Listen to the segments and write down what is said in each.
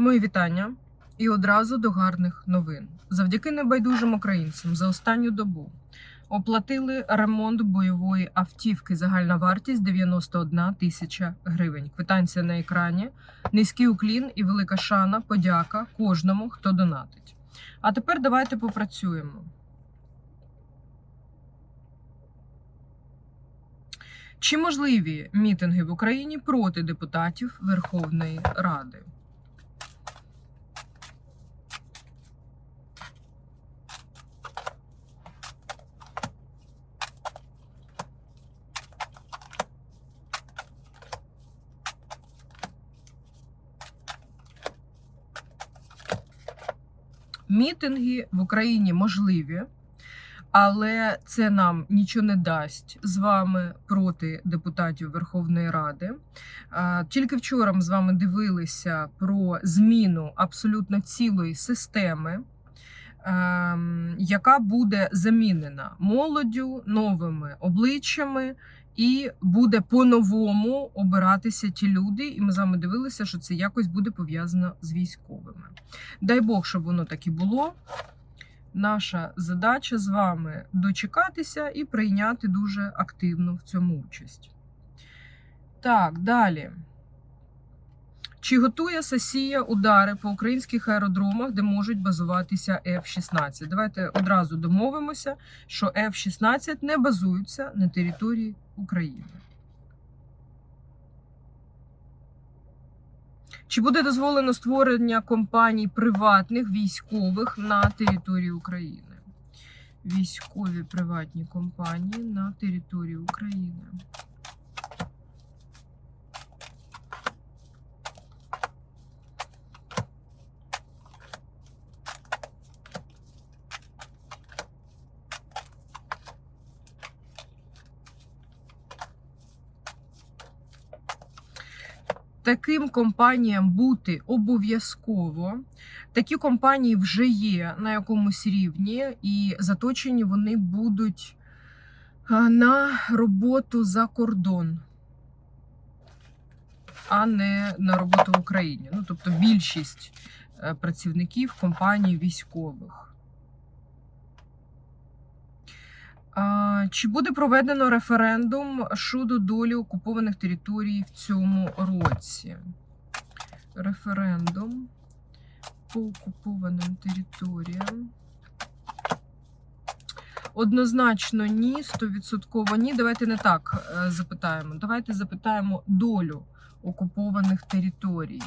Мої вітання і одразу до гарних новин. Завдяки небайдужим українцям за останню добу оплатили ремонт бойової автівки. Загальна вартість 91 тисяча гривень. Квитанція на екрані, низький уклін і велика шана. Подяка кожному, хто донатить. А тепер давайте попрацюємо. Чи можливі мітинги в Україні проти депутатів Верховної Ради? Мітинги в Україні можливі, але це нам нічого не дасть з вами проти депутатів Верховної Ради. Тільки вчора ми з вами дивилися про зміну абсолютно цілої системи. ем, Яка буде замінена молоддю новими обличчями, і буде по-новому обиратися ті люди. І ми з вами дивилися, що це якось буде пов'язано з військовими. Дай Бог, щоб воно так і було. Наша задача з вами дочекатися і прийняти дуже активно в цьому участь. Так, далі. Чи готує Сасія удари по українських аеродромах, де можуть базуватися F-16? Давайте одразу домовимося, що F-16 не базуються на території України. Чи буде дозволено створення компаній приватних військових на території України? Військові приватні компанії на території України. Таким компаніям бути обов'язково. Такі компанії вже є на якомусь рівні, і заточені вони будуть на роботу за кордон, а не на роботу в Україні. Ну, тобто більшість е, працівників компаній військових. А, Чи буде проведено референдум щодо долі окупованих територій в цьому році? Референдум по окупованим територіям. Однозначно ні, 100% ні. Давайте не так е, запитаємо. Давайте запитаємо долю окупованих територій.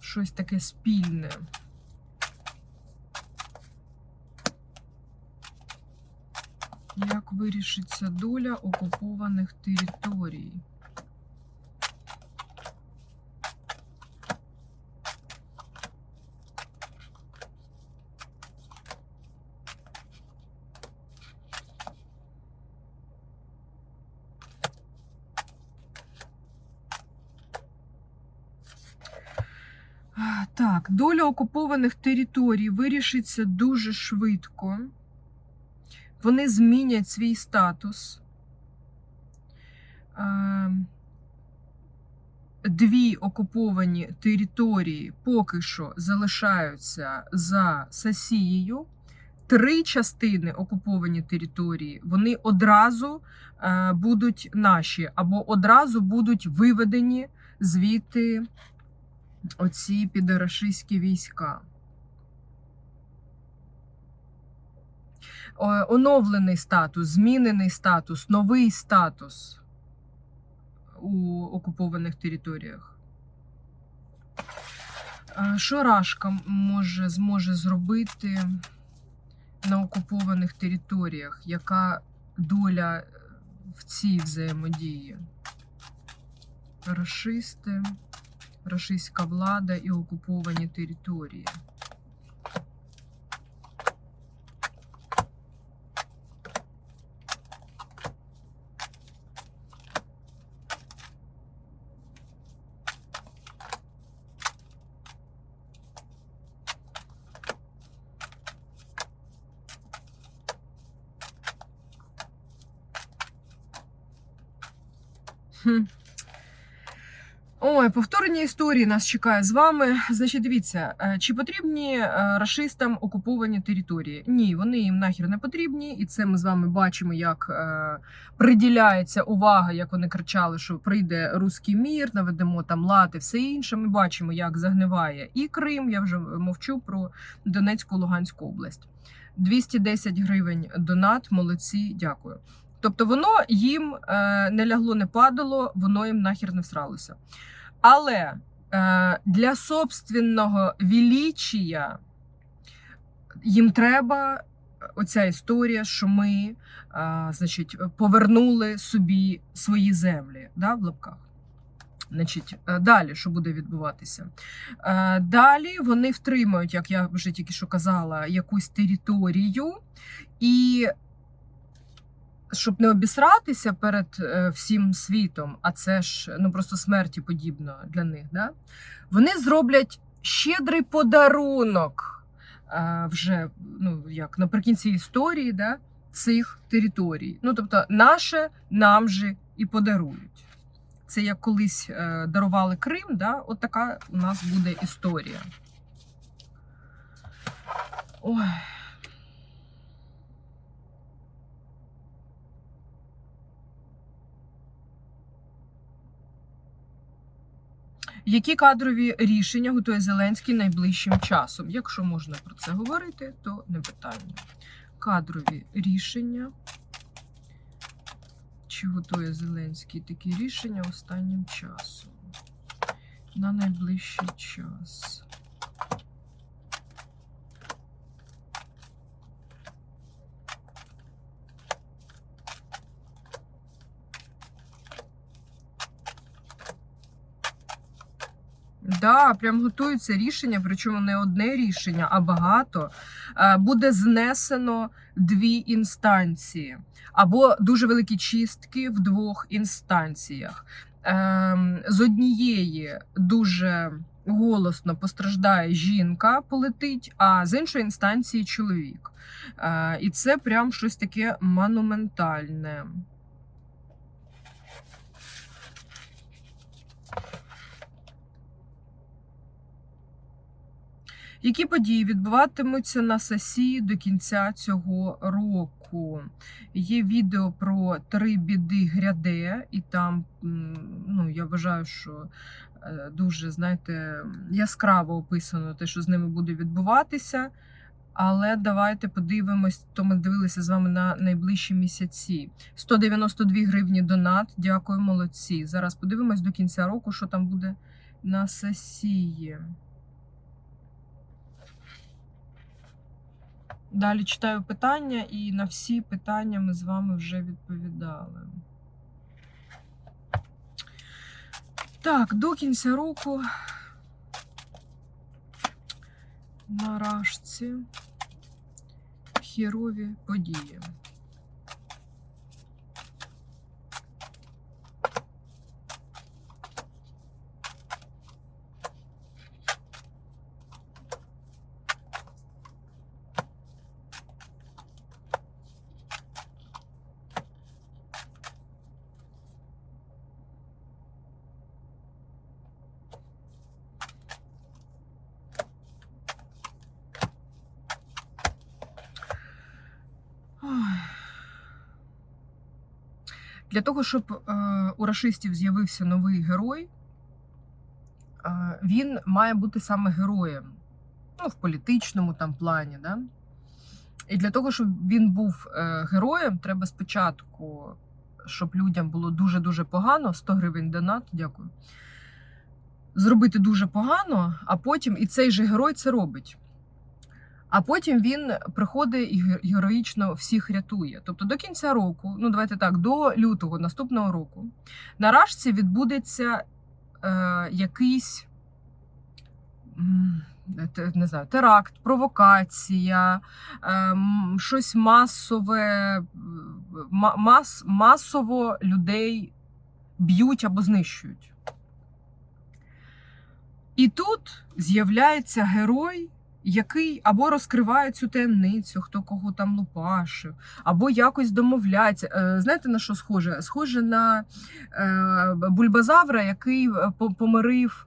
Щось таке спільне. Як вирішиться доля окупованих територій? Так, доля окупованих територій вирішиться дуже швидко вони змінять свій статус. Дві окуповані території поки що залишаються за Сасією. Три частини окуповані території вони одразу е, будуть наші, або одразу будуть виведені звідти оці підарашистські війська. Оновлений статус, змінений статус, новий статус у окупованих територіях. Що Рашка може, зможе зробити на окупованих територіях? Яка доля в цій взаємодії? Рашисти, рашистська влада і окуповані території. Ой, повторення історії нас чекає з вами. Значить, дивіться, е, чи потрібні е, рашистам окуповані території? Ні, вони їм нахер не потрібні, і це ми з вами бачимо, як е, приділяється увага, як вони кричали, що прийде руський мір, наведемо там лад і все інше. Ми бачимо, як загниває і Крим. Я вже мовчу про Донецьку Луганську область. 210 гривень донат. Молодці, дякую. Тобто воно їм е, не лягло, не падало, воно їм нахер не всралося. Але е, для собственного величия їм треба оця історія, що ми е, значить, повернули собі свої землі да, в лапках. Значить, е, далі що буде відбуватися? Е, Далі вони втримують, як я вже тільки що казала, якусь територію, і щоб не обісратися перед е, всім світом, а це ж ну просто смерті подібно для них, да? вони зроблять щедрий подарунок е, вже ну, як наприкінці історії да, цих територій. Ну, тобто, наше нам же і подарують. Це як колись е, дарували Крим, да? от така у нас буде історія. Ой. Які кадрові рішення готує Зеленський найближчим часом? Якщо можна про це говорити, то не питання. Кадрові рішення. Чи готує Зеленський такі рішення останнім часом? На найближчий час. Да, прям готується рішення, причому не одне рішення, а багато. Е, Буде знесено дві інстанції, або дуже великі чистки в двох інстанціях. Ем, З однієї дуже голосно постраждає жінка, полетить, а з іншої інстанції чоловік. Е, І це прям щось таке монументальне. Які події відбуватимуться на САСі до кінця цього року? Є відео про три біди гряде, і там ну, я вважаю, що е, дуже знаєте, яскраво описано те, що з ними буде відбуватися. Але давайте подивимось, то ми дивилися з вами на найближчі місяці. 192 гривні донат. Дякую, молодці. Зараз подивимось до кінця року, що там буде на сесії. Далі читаю питання, і на всі питання ми з вами вже відповідали. Так, до кінця року на рашці хірові події. Ой. Для того, щоб е, у рашистів з'явився новий герой, е, він має бути саме героєм. Ну, в політичному там плані. Да? І для того, щоб він був е, героєм, треба спочатку, щоб людям було дуже-дуже погано, 100 гривень донат, дякую. Зробити дуже погано, а потім і цей же герой це робить. А потім він приходить і героїчно всіх рятує. Тобто до кінця року, ну давайте так, до лютого наступного року, на відбудеться е, якийсь не знаю, теракт, провокація, е, щось масове, мас, масово людей б'ють або знищують. І тут з'являється герой який або розкриває цю таємницю, хто кого там лупашив, або якось домовляється. Е, Знаєте на що схоже? Схоже на е, бульбазавра, який е, помирив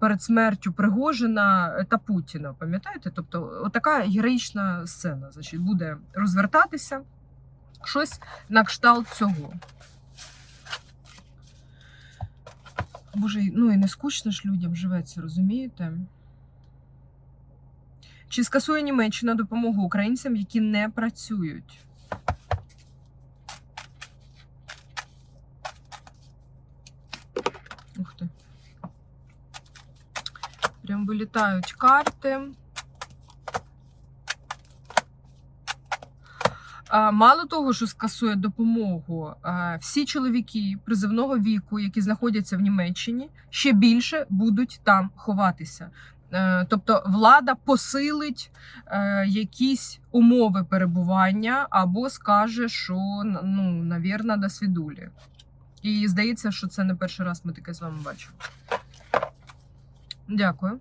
перед смертю Пригожина та Путіна. Пам'ятаєте? Тобто, отака героїчна сцена значить, буде розвертатися щось на кшталт цього. Боже, ну і не скучно ж людям живеться, розумієте? Чи скасує Німеччина допомогу українцям, які не працюють? Ух ти. Прям вилітають карти. Мало того, що скасує допомогу, всі чоловіки призивного віку, які знаходяться в Німеччині, ще більше будуть там ховатися. Е, Тобто влада посилить е, якісь умови перебування або скаже, що ну, навірно, до свідулі. І здається, що це не перший раз ми таке з вами бачимо. Дякую.